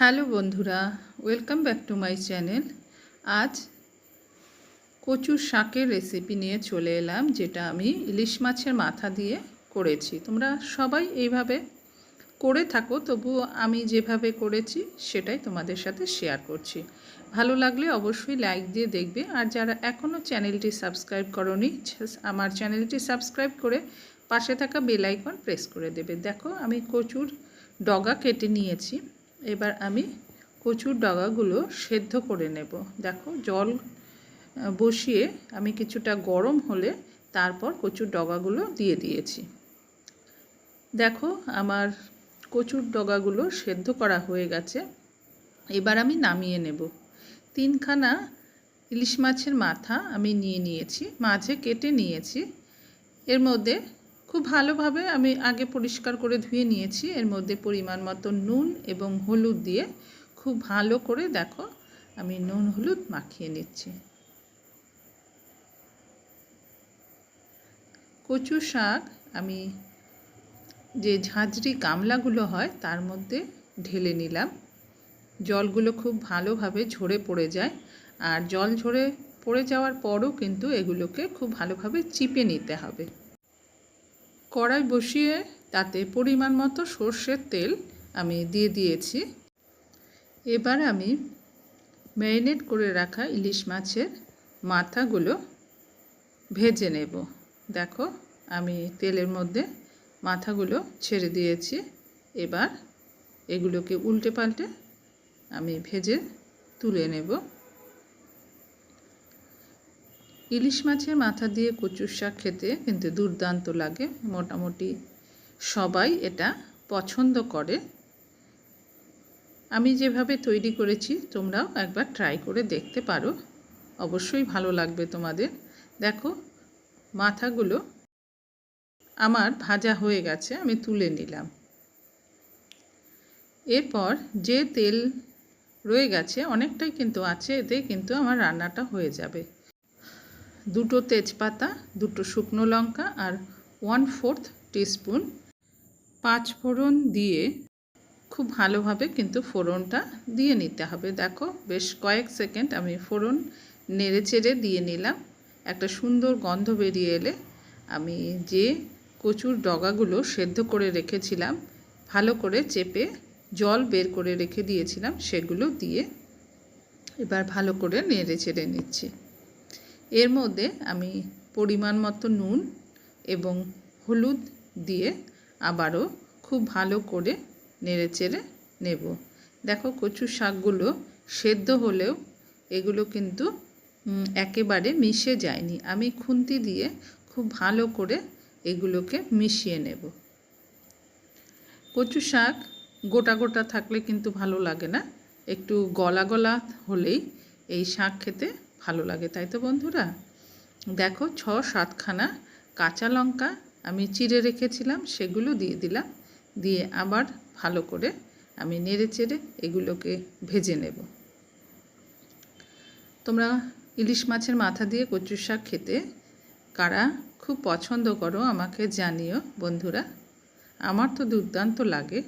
Hello বন্ধুরা, welcome back to my channel. আজ কচুর শাকের রেসিপি নিয়ে চলে এলাম, যেটা আমি ইলিশ মাছের মাথা দিয়ে করেছি। তোমরা সবাই এইভাবে করে থাকো তবুও আমি যেভাবে করেছি সেটাই তোমাদের সাথে শেয়ার করছি। ভালো লাগলে অবশ্যই লাইক দিয়ে দেখবে, আর যারা এখনও চ্যানেলটি সাবস্ক্রাইব করনি আমার চ্যানেলটি সাবস্ক্রাইব করে পাশে থাকা বেল আইকন প্রেস করে দেবে। দেখো, আমি কচুর ডগা কেটে নিয়েছি। এবার আমি কচুর ডগাগুলো সেদ্ধ করে নেব। দেখো, জল বসিয়ে আমি কিছুটা গরম হলে তারপর কচুর ডগাগুলো দিয়ে দিয়েছি। দেখো, আমার কচুর ডগাগুলো সেদ্ধ করা হয়ে গেছে। এবার আমি নামিয়ে নেব। তিনখানা ইলিশ মাছের মাথা আমি নিয়ে নিয়েছি, মাঝে কেটে নিয়েছি। এর মধ্যে খুব ভালোভাবে আমি আগে পরিষ্কার করে ধুয়ে নিয়েছি। এর মধ্যে পরিমাণ মতো নুন এবং হলুদ দিয়ে খুব ভালো করে দেখো আমি নুন হলুদ মাখিয়ে নিচ্ছি। কচু শাক আমি যে ঝাঁঝরি গামলাগুলো হয় তার মধ্যে ঢেলে নিলাম। জলগুলো খুব ভালোভাবে ঝরে পড়ে যায় আর জল ঝরে পড়ে যাওয়ার পরও কিন্তু এগুলোকে খুব ভালোভাবে চিপে নিতে হবে। কড়াই বসিয়ে তাতে পরিমাণ মতো সর্ষের তেল আমি দিয়ে দিয়েছি। এবার আমি ম্যারিনেট করে রাখা ইলিশ মাছের মাথাগুলো ভেজে নেব। দেখো, আমি তেলের মধ্যে মাথাগুলো ছেড়ে দিয়েছি। এবার এগুলোকে উল্টে পাল্টে আমি ভেজে তুলে নেব। ইলিশ মাছের মাথা দিয়ে কচুর শাক খেতে কিন্তু দুর্দান্ত লাগে। মোটামুটি সবাই এটা পছন্দ করে। আমি যেভাবে তৈরি করেছি, তোমরাও একবার ট্রাই করে দেখতে পারো। অবশ্যই ভালো লাগবে তোমাদের। দেখো, মাথাগুলো আমার ভাজা হয়ে গেছে, আমি তুলে নিলাম। এরপর যে তেল রয়ে গেছে, অনেকটাই কিন্তু আছে, এতে কিন্তু আমার রান্নাটা হয়ে যাবে। দুটো তেজপাতা, দুটো শুকনো লঙ্কা আর ওয়ান ফোর্থ টিস্পুন পাঁচ ফোড়ন দিয়ে খুব ভালোভাবে কিন্তু ফোড়নটা দিয়ে নিতে হবে। দেখো বেশ কয়েক সেকেন্ড আমি ফোড়ন নেড়ে চেড়ে দিয়ে নিলাম। একটা সুন্দর গন্ধ বেরিয়ে এলে আমি যে কচুর ডগাগুলো সেদ্ধ করে রেখেছিলাম, ভালো করে চেপে জল বের করে রেখে দিয়েছিলাম, সেগুলো দিয়ে এবার ভালো করে নেড়ে চেড়ে নিচ্ছি। এর মধ্যে আমি পরিমাণ মতো নুন এবং হলুদ দিয়ে আবারও খুব ভালো করে নেড়ে চেড়ে নেব। দেখো কচু শাকগুলো সেদ্ধ হলেও এগুলো কিন্তু একেবারে মিশে যায়নি। আমি খুন্তি দিয়ে খুব ভালো করে এগুলোকে মিশিয়ে নেব। কচু শাক গোটা গোটা থাকলে কিন্তু ভালো লাগে না। একটু গলা গলা হলেই এই শাক খেতে ভালো লাগে, তাই তো বন্ধুরা? দেখো ছ সাতখানা কাঁচা লঙ্কা আমি চিড়ে রেখেছিলাম, সেগুলো দিয়ে দিলাম, দিয়ে আবার ভালো করে আমি নেড়ে চেড়ে এগুলোকে ভেজে নেব। তোমরা ইলিশ মাছের মাথা দিয়ে কচুর শাক খেতে কারা খুব পছন্দ করো আমাকে জানিও বন্ধুরা। আমার তো দুর্দান্ত লাগে।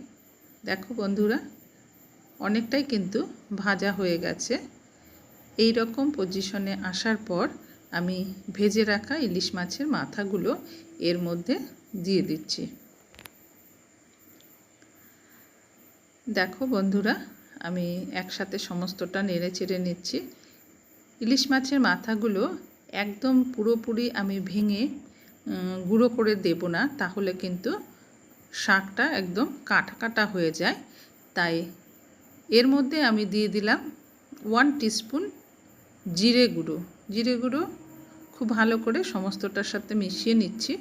দেখো বন্ধুরা, অনেকটাই কিন্তু ভাজা হয়ে গেছে। এই রকম পজিশনে আসার পর আমি ভেজে রাখা ইলিশ মাছের মাথাগুলো এর মধ্যে দিয়ে দিচ্ছি। দেখো বন্ধুরা, আমি একসাথে সমস্তটা নেড়ে চেড়ে নিচ্ছি। ইলিশ মাছের মাথাগুলো একদম পুরোপুরি আমি ভেঙে গুঁড়ো করে দেব না, তাহলে কিন্তু শাকটা একদম কাটা কাটা হয়ে যায়। তাই এর মধ্যে আমি দিয়ে দিলাম ওয়ান টিস্পুন জিরে গুঁড়ো। জিরে গুঁড়ো খুব ভালো করে সমস্তটার সাথে মিশিয়ে নিচ্ছি।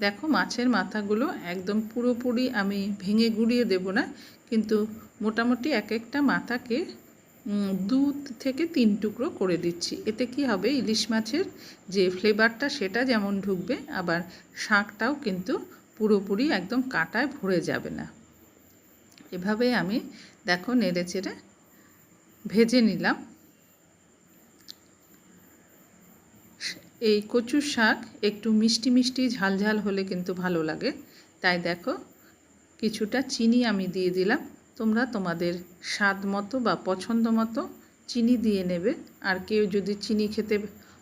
দেখো মাছের মাথাগুলো একদম পুরোপুরি আমি ভেঙে গুঁড়িয়ে দেব না, কিন্তু মোটামুটি এক একটা মাথাকে দু থেকে তিন টুকরো করে দিচ্ছি। এতে কি হবে? ইলিশ মাছের যে ফ্লেভারটা সেটা যেমন ঢুকবে, আবার শাকটাও কিন্তু পুরোপুরি একদম কাটায় ভরে যাবে না। এভাবে আমি, দেখো নেড়ে চেড়ে ভেজে নিলাম। এই কচুর শাক একটু মিষ্টি মিষ্টি, ঝাল ঝাল হলে কিন্তু ভালো লাগে। তাই দেখো, কিছুটা চিনি আমি দিয়ে দিলাম। তোমরা তোমাদের স্বাদ মতো বা পছন্দ মতো চিনি দিয়ে নেবে। আর কেউ যদি চিনি খেতে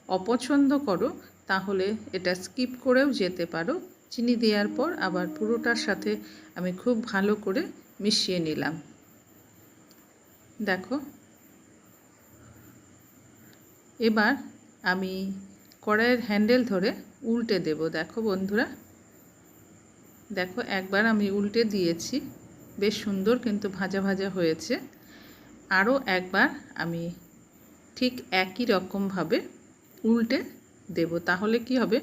অপছন্দ করো, তাহলে এটা স্কিপ করেও যেতে পারো। চিনি দেওয়ার পর আবার পুরোটার সাথে আমি খুব ভালো করে মিশিয়ে নিলাম। দেখো, এবার আমি কড়াইয়ের হ্যান্ডেল ধরে উল্টে দেব। দেখো বন্ধুরা, দেখো একবার আমি উল্টে দিয়েছি। বেশ সুন্দর কিন্তু ভাজা ভাজা হয়েছে। আরও একবার আমি ঠিক একই রকমভাবে উল্টে দেব। তাহলে কি হবে?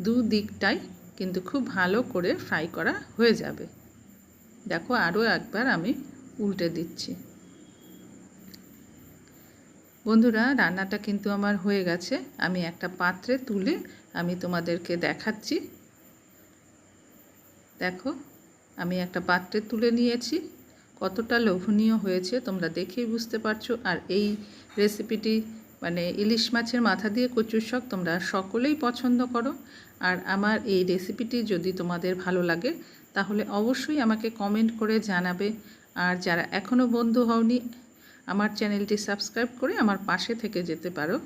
দু দিকটাই কিন্তু খুব ভালো করে ফ্রাই করা হয়ে যাবে। দেখো আরও একবার আমি উল্টে দিচ্ছি। বন্ধুরা, রান্নাটা কিন্তু আমার হয়ে গেছে। আমি একটা পাত্রে তুলে আমি তোমাদেরকে দেখাচ্ছি। দেখো, আমি একটা পাত্রে তুলে নিয়েছি। কতটা লোভনীয় হয়েছে, তোমরা দেখেই বুঝতে পারছ। আর এই রেসিপিটি মানে ইলিশ মাছের মাথা দিয়ে কচুর শখ তোমরা সকলেই পছন্দ করো। আর আমার এই রেসিপিটি যদি তোমাদের ভালো লাগে, তাহলে অবশ্যই আমাকে কমেন্ট করে জানাবে। আর যারা এখনও বন্ধু হওনি আমার চ্যানেলটি সাবস্ক্রাইব করে আমার পাশে থেকে যেতে পারো।